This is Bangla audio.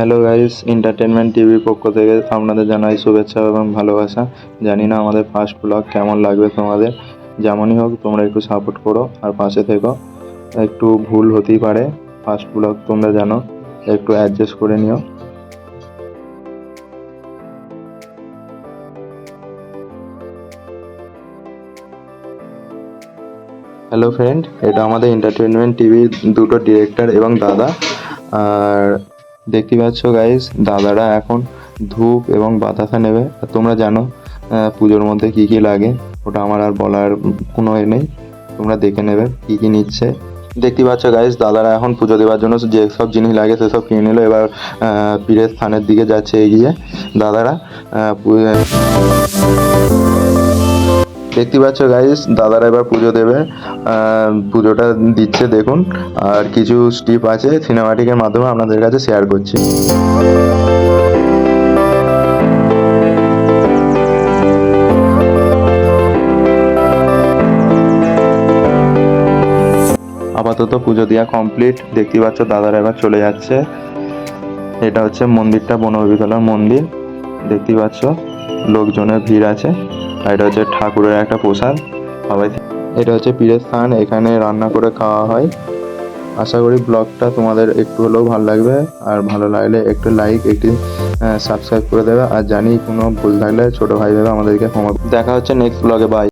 হ্যালো গাইস এন্টারটেনমেন্ট টিভির পক্ষ থেকে আপনাদের জানাই শুভেচ্ছা এবং ভালোবাসা। জানি না আমাদের ফার্স্ট ব্লগ কেমন লাগবে তোমাদের। যেমনই হোক, তোমরা একটু সাপোর্ট করো আর পাশে থেকো। একটু ভুল হতেই পারে ফার্স্ট ব্লগ তোমরা জানো। একটু অ্যাডজাস্ট করে নিও। হ্যালো ফ্রেন্ড এটা আমাদের এন্টারটেনমেন্ট টিভির দুটো ডিরেক্টর এবং দাদা। আর দেখতে পাচ্ছ গাইস দাদারা এখন ধূপ এবং বাতাসা নেবে। আর তোমরা জানো পুজোর মধ্যে কি কি লাগে? ওটা আমার আর বলার কোনো এ নেই। তোমরা দেখে নেবে কি কি নিচ্ছে। দেখতে পাচ্ছ গাইস দাদারা এখন পুজো দেওয়ার জন্য যে সব জিনিস লাগে সেসব কিনে নিল। এবার পীরের স্থানের দিকে যাচ্ছে, এগিয়ে। দাদারা দেখতে পাচ্ছ গাইস দাদারা এবার পুজো দেবে। পুজোটা দিচ্ছে, দেখুন। আর কিছু স্টিপ আছে সিনেমাটিকের মাধ্যমে আপনাদের কাছে শেয়ার করছি। আপাতত পুজো দেওয়া কমপ্লিট দেখতে পাচ্ছ, দাদারা এবার চলে যাচ্ছে। এটা হচ্ছে মন্দিরটা বনবিতলার মন্দির। দেখতে পাচ্ছ, লোকজনের ভিড় আছে। আর এটা হচ্ছে ঠাকুরের একটা প্রসাদ। সবাই এটা হচ্ছে পীরের স্থান, এখানে রান্না করে খাওয়া হয়। আশা করি ব্লগটা তোমাদের একটু হলেও ভালো লাগবে। আর ভালো লাগলে একটু লাইক একটি সাবস্ক্রাইব করে দেবে। আর জানি কোনো ভুল থাকলে ছোটো ভাই দেবে আমাদেরকে ক্ষমা দেখা হচ্ছে নেক্সট ব্লগে বাই